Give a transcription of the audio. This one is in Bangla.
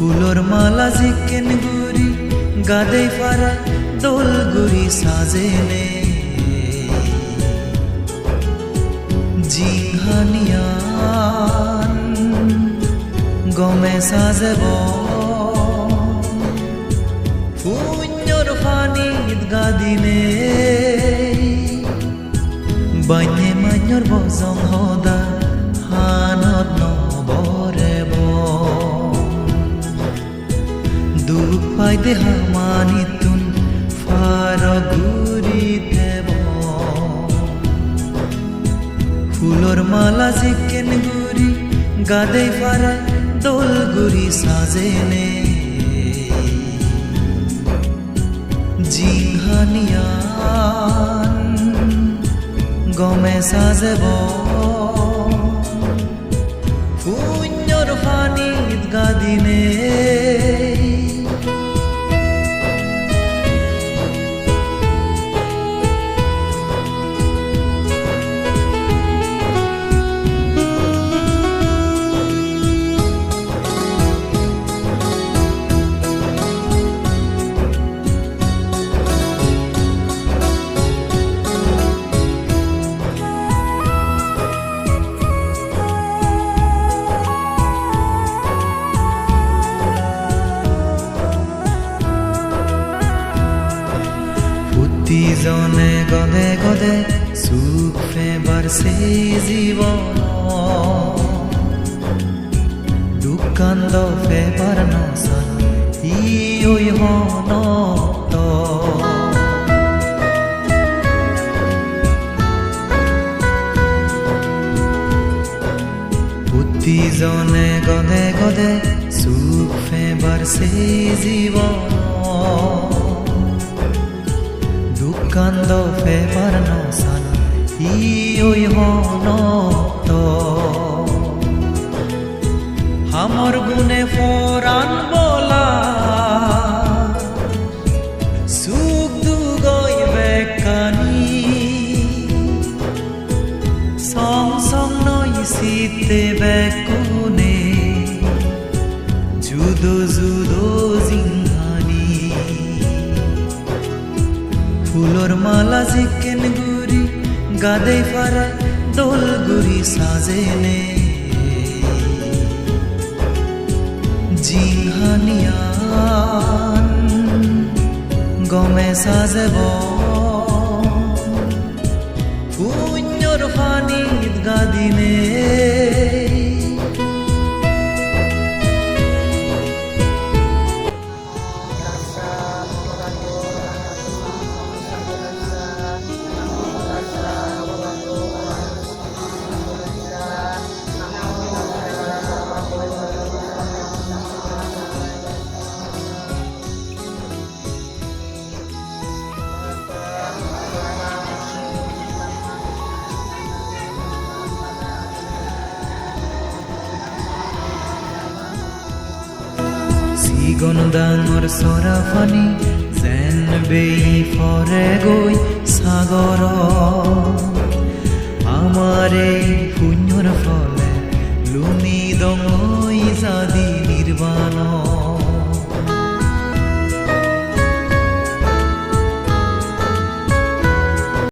ফুলর মালা জিকেন গুরি গাদে পারা দোল গুরি সাজে নে। জিঘানিয়ান গমে সাজেব ফুঞ্জর ফানি গাদিনে বাইনে মাইনর বজং হদা হানত ন। ফাৰ ঘূৰি দেব। ফুলৰ মালা চিকেন গুৰি গাদে ফাৰা দোল গুৰি সাজেনে। জিংহানিয়ান, গমে সাজেব। প্ৰতিজনে গদে গদে সুখ ফেবাৰ সে জীৱন দুকান্দ ফেবাৰ নচান ই ঐ হনত। প্ৰতিজনে গদে গদে সুখ ফেবাৰ সে জীৱন দুকান্দ ফেবাৰ নচান ই ঐ হনত হামৰ গুণে ফৰাণ বলা, সুখ দুগৈ বেকানি। সং সং নৈ শীতে বেকুনে জুদো জুদো জিংহানি মালা চিকেন গুৰি গাদে ফাৰা দোল গুৰি সাজেনে জিংহানিয়ান গমে সাজেব। শূন্যৰ ফানিত গাদিনে চিগন ডাঙৰ চৰাফানি যেন বেই ফৰে গৈ সাগৰ